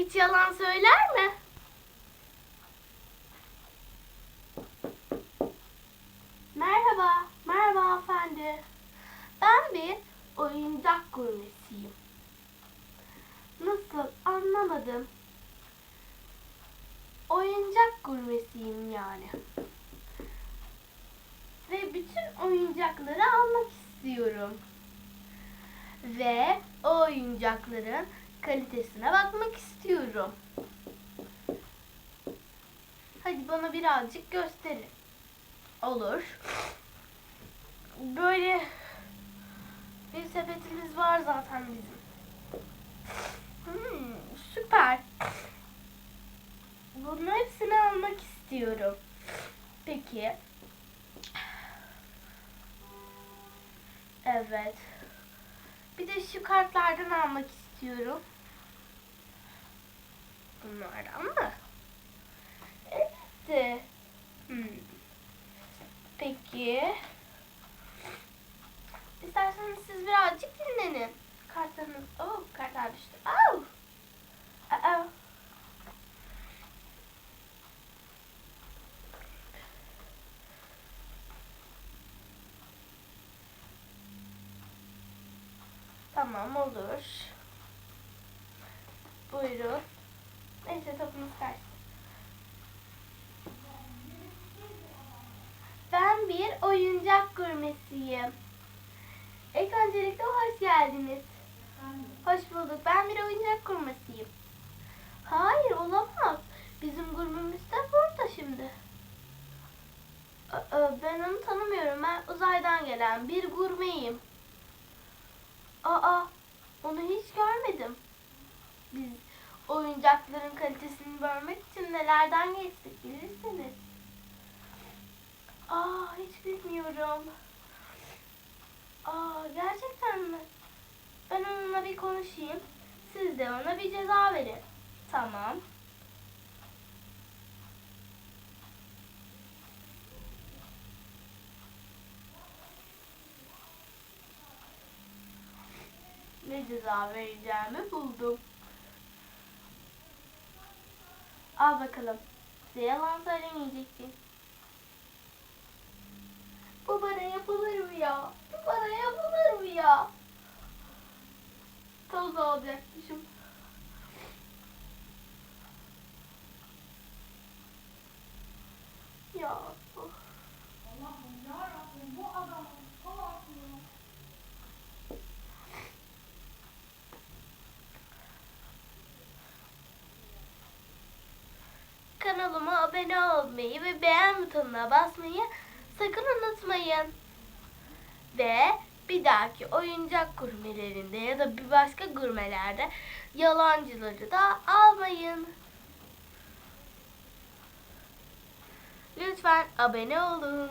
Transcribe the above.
hiç yalan söyler mi? Merhaba, merhaba hanımefendi. Ben bir oyuncak gurmesiyim. Nasıl anlamadım. Oyuncak gurmesiyim yani. Ve bütün oyuncakları almak istiyorum. Ve o oyuncakların kalitesine bakmak istiyorum. Hadi bana birazcık gösterin. Olur. Böyle bir sepetimiz var zaten bizim. Hmm, süper. Bunun hepsini almak istiyorum. Peki. Evet. Bir de şu kartlardan almak istiyorum. Bunlardan mı? Evet. Hmm. Peki. İsterseniz siz birazcık dinlenin. Kartlarınız... Oh, kartlar düştü. Oh. Aa. Tamam olur. Buyurun. Neyse topunuz kaçtı. Ben bir oyuncak gurmesiyim. İlk öncelikle hoş geldiniz. Hoş bulduk. Ben bir oyuncak gurmesiyim. Hayır olamaz. Bizim gurmemiz de burada şimdi. Ben onu tanımıyorum. Ben uzaydan gelen bir gurmeyim. Aa, onu hiç görmedim. Biz oyuncakların kalitesini görmek için nelerden geçtik bilirsiniz. Aa, hiç bilmiyorum. Aa, gerçekten mi? Ben onunla bir konuşayım. Siz de ona bir ceza verin. Tamam. Ne ceza vereceğimi buldum. Al bakalım. Size yalan söylemeyeceksin. Bu bana yapılır mı ya? Bu bana yapılır mı ya? Toz alacakmışım. Kanalıma abone olmayı ve beğen butonuna basmayı sakın unutmayın. Ve bir dahaki oyuncak gurmelerinde ya da bir başka gurmelerde yalancıları da almayın. Lütfen abone olun.